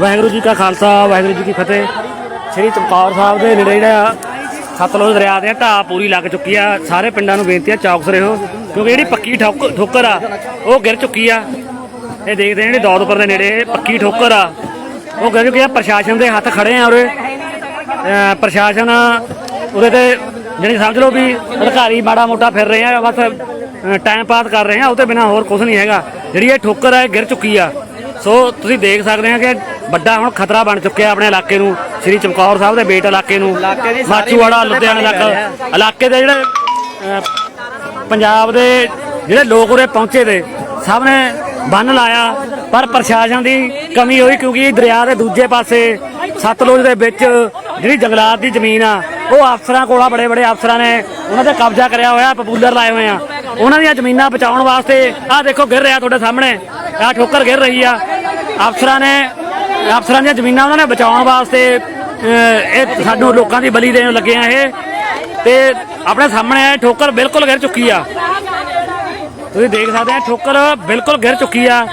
ਵਾਹਿਗੁਰੂ ਜੀ ਕਾ ਖਾਲਸਾ, ਵਾਹਿਗੁਰੂ ਜੀ ਕੀ ਫਤਿਹ। ਸ੍ਰੀ ਚਮਕੌਰ ਸਾਹਿਬ ਦੇ ਨੇੜੇ ਜਿਹੜਾ ਸਤਲੁਜ ਦਰਿਆ ਦੇ ਢਾਹ ਪੂਰੀ ਲੱਗ ਚੁੱਕੀ ਆ। ਸਾਰੇ ਪਿੰਡਾਂ ਨੂੰ ਬੇਨਤੀ ਆ ਚੌਕਸ ਰਹੋ, ਕਿਉਂਕਿ ਜਿਹੜੀ ਪੱਕੀ ਠੋਕ- ਠੋਕਰ ਆ, ਉਹ ਗਿਰ ਚੁੱਕੀ ਆ। ਇਹ ਦੇਖਦੇ ਨੇ ਜਿਹੜੀ ਦੌਦਪੁਰ ਦੇ ਨੇੜੇ ਪੱਕੀ ਠੋਕਰ ਆ। ਉਹ ਗਿਰ ਚੁੱਕੀ ਆ, ਪ੍ਰਸ਼ਾਸਨ ਦੇ ਹੱਥ ਖੜੇ ਆ ਉਰੇ। ਪ੍ਰਸ਼ਾਸਨ ਉਹਦੇ ਤੇ ਜਿਹੜੀ ਸਮਝ ਲਓ ਵੀ ਅਧਿਕਾਰੀ ਮਾੜਾ ਮੋਟਾ ਫਿਰ ਰਹੇ ਆ, ਬਸ ਟਾਈਮ ਪਾਸ ਕਰ ਰਹੇ ਆ ਉਹ ਤੇ ਬਿਨਾ ਹੋਰ ਕੁਝ ਨਹੀਂ ਹੈਗਾ। ਜਿਹੜੀ ਇਹ ਠੋਕਰ ਆ, ਇਹ ਗਿਰ ਚੁੱਕੀ ਆ। ਸੋ ਤੁਸੀਂ ਦੇਖ ਸਕਦੇ ਆ ਕਿ ਵੱਡਾ ਹੁਣ ਖਤਰਾ ਬਣ ਚੁੱਕਿਆ ਆਪਣੇ ਇਲਾਕੇ ਨੂੰ ਸ੍ਰੀ ਚਮਕੌਰ ਸਾਹਿਬ ਦੇ ਬੇਟ ਇਲਾਕੇ ਨੂੰ ਮਾਚੂਵਾੜਾ ਲੁਧਿਆਣਾ ਇਲਾਕਾ ਇਲਾਕੇ ਦੇ ਜਿਹੜੇ ਪੰਜਾਬ ਦੇ ਜਿਹੜੇ ਲੋਕ ਉਰੇ ਪਹੁੰਚੇ ਦੇ ਸਭ ਨੇ ਬੰਨ ਲਾਇਆ ਪਰ ਪ੍ਰਸ਼ਾਸਨ ਦੀ ਕਮੀ ਹੋਈ ਕਿਉਂਕਿ ਦਰਿਆ ਦੇ ਦੂਜੇ ਪਾਸੇ ਸਤਲੁਜ ਦੇ ਵਿੱਚ ਜਿਹੜੀ ਜੰਗਲਾਤ ਦੀ ਜ਼ਮੀਨ ਆ ਉਹ ਅਫਸਰਾਂ ਕੋਲ ਆ ਬੜੇ ਬੜੇ ਅਫਸਰਾਂ ਨੇ ਉਹਨਾਂ ਤੇ ਕਬਜ਼ਾ ਕਰਿਆ ਹੋਇਆ ਪਪੂਲਰ ਲਾਏ ਹੋਏ ਆ। ਉਹਨਾਂ ਦੀਆਂ ਜ਼ਮੀਨਾਂ ਬਚਾਉਣ ਵਾਸਤੇ ਆਹ ਦੇਖੋ ਗਿਰ ਰਿਹਾ ਤੁਹਾਡੇ ਸਾਹਮਣੇ ਆਹ ਠੋਕਰ ਗਿਰ ਰਹੀ ਆ। ਅਫਸਰਾਂ ਨੇ, ਅਫਸਰਾਂ ਦੀਆਂ ਜ਼ਮੀਨਾਂ ਉਹਨਾਂ ਨੇ ਬਚਾਉਣ ਵਾਸਤੇ ਇਹ ਸਾਨੂੰ ਲੋਕਾਂ ਦੀ ਬਲੀ ਦੇਣ ਲੱਗੇ ਆ ਇਹ। ਤੇ ਆਪਣੇ ਸਾਹਮਣੇ ਇਹ ਠੋਕਰ ਬਿਲਕੁਲ ਗਿਰ ਚੁੱਕੀ ਆ। ਤੁਸੀਂ ਦੇਖ ਸਕਦੇ ਆ, ਠੋਕਰ ਬਿਲਕੁਲ ਗਿਰ ਚੁੱਕੀ ਆ।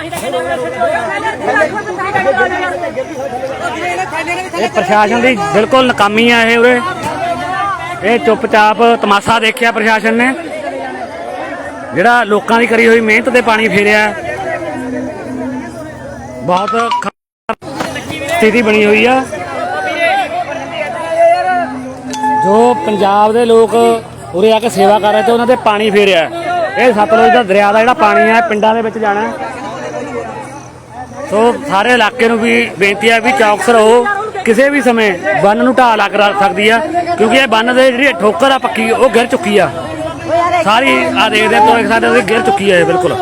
ਇਹ ਪ੍ਰਸ਼ਾਸਨ ਦੀ ਬਿਲਕੁਲ ਨਕਾਮੀ ਆ ਇਹ ਉਰੇ। ਇਹ ਚੁੱਪਚਾਪ ਤਮਾਸ਼ਾ ਦੇਖਿਆ ਪ੍ਰਸ਼ਾਸਨ ਨੇ। ਜਿਹੜਾ ਲੋਕਾਂ ਦੀ ਕਰੀ ਹੋਈ ਮਿਹਨਤ ਤੇ ਪਾਣੀ ਫੇਰਿਆ। ਬਹੁਤ ਖ- ਸਥਿਤੀ ਬਣੀ ਹੋਈ ਆ। ਜੋ ਪੰਜਾਬ ਦੇ ਲੋਕ ਉਰੇ ਆ ਕੇ ਸੇਵਾ ਕਰ ਰਹੇ ਤੇ ਉਹਨਾਂ ਤੇ ਪਾਣੀ ਫੇਰਿਆ ਇਹ ਸਤਲੁਜ ਦਾ ਦਰਿਆ ਦਾ ਜਿਹੜਾ ਪਾਣੀ ਹੈ ਪਿੰਡਾਂ ਦੇ ਵਿੱਚ ਜਾਣਾ ਸੋ ਸਾਰੇ ਇਲਾਕੇ ਨੂੰ ਵੀ ਬੇਨਤੀ ਹੈ ਵੀ ਚੌਕਸ ਰਹੋ। ਕਿਸੇ ਵੀ ਸਮੇਂ ਬੰਨ ਨੂੰ ਢਾਹ ਲੱਗ ਰ- ਸਕਦੀ ਆ, ਕਿਉਂਕਿ ਇਹ ਬੰਨ ਦੇ ਜਿਹੜੀ ਠੋਕਰ ਆ ਪੱਕੀ, ਉਹ ਗਿਰ ਚੁੱਕੀ ਆ। ਸਾਰੀ ਆ ਦੇਖਦੇ ਤੋਂ ਇੱਕ ਸਾਡੇ ਗਿਰ ਚੁੱਕੀ ਆ ਇਹ ਬਿਲਕੁਲ।